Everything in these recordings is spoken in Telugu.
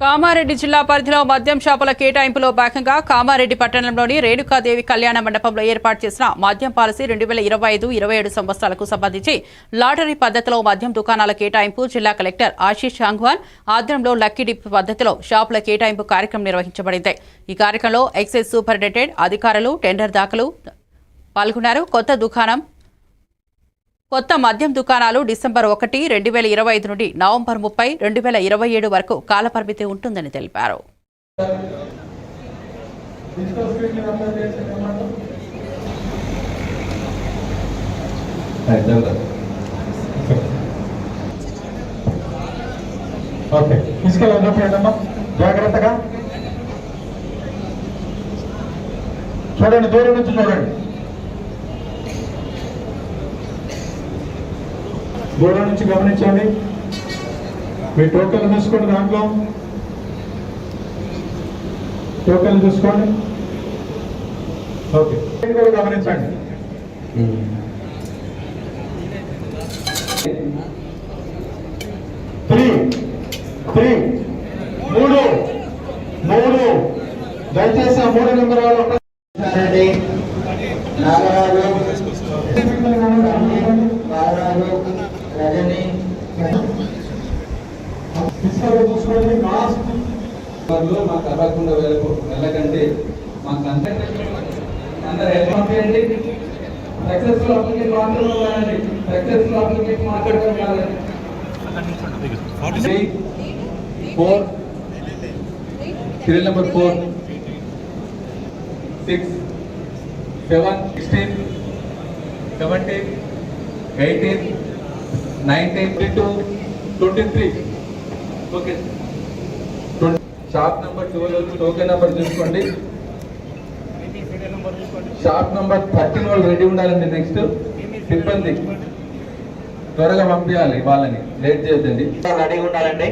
కామారెడ్డి జిల్లా పరిధిలో మద్యం షాపుల కేటాయింపులో భాగంగా కామారెడ్డి పట్టణంలోని రేణుకాదేవి కళ్యాణ మండపంలో ఏర్పాటు చేసిన మద్యం పాలసీ రెండు వేల ఇరవై ఐదు ఇరవై ఏడు సంవత్సరాలకు సంబంధించి లాటరీ పద్ధతిలో మద్యం దుకాణాల కేటాయింపు జిల్లా కలెక్టర్ ఆశీష్ షాంగ్వాన్ ఆధ్వర్యంలో లక్కీ డిప్ పద్ధతిలో షాపుల కేటాయింపు కార్యక్రమం నిర్వహించబడింది. ఈ కార్యక్రమంలో ఎక్సైజ్ సూపరింటెండెంట్ అధికారులు టెండర్ దాఖలు పాల్గొన్నారు. కొత్త దుకాణం కొత్త మద్యం దుకాణాలు డిసెంబర్ ఒకటి రెండు వేల ఇరవై ఐదు నుండి నవంబర్ ముప్పై రెండు వేల ఇరవై ఏడు వరకు కాలపరిమితి ఉంటుందని తెలిపారు. జాగ్రత్తగా. చూడండి దూరం నుంచి చూడండి. దూరం నుంచి గమనించండి. మీ టోకెన్ చూసుకోండి దాంట్లో. టోకెన్ చూసుకోండి. ఓకే. కూడా గమనించండి. త్రీ త్రీ మూడు మూడు. దయచేసి ఆ మూడు నెంబర్ వాళ్ళు రెడ్డి నాగరాజు బాలరాజు రజని ఫిజికల్ చూసుకోండి లాస్ట్ వాళ్ళు మాకు అవ్వకుండా వెళ్ళకు వెళ్ళకండి. మాకు అంతే అందరు హెల్ప్ పంపించండి. సక్సెస్ఫుల్ అప్లికేషన్ మాత్రమే వెళ్ళండి సక్సెస్ఫుల్ అప్లికేషన్ మాత్రమే వెళ్ళండి four serial number four six seven sixteen seventeen eighteen nineteen two twenty three. Okay. Shop number twelve token number చూసుకోండి. షాప్ నెంబర్ థర్టీన్ వాళ్ళు రెడీ ఉండాలండి నెక్స్ట్. సిబ్బంది. త్వరగా పంపించాలి వాళ్ళని. లేట్ చేయొద్దండి. రెడీగా ఉండాలండి.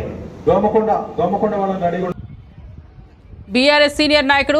దోమకొండ దోమకొండ వాళ్ళని రెడీ బీఆర్ఎస్ సీనియర్ నాయకుడు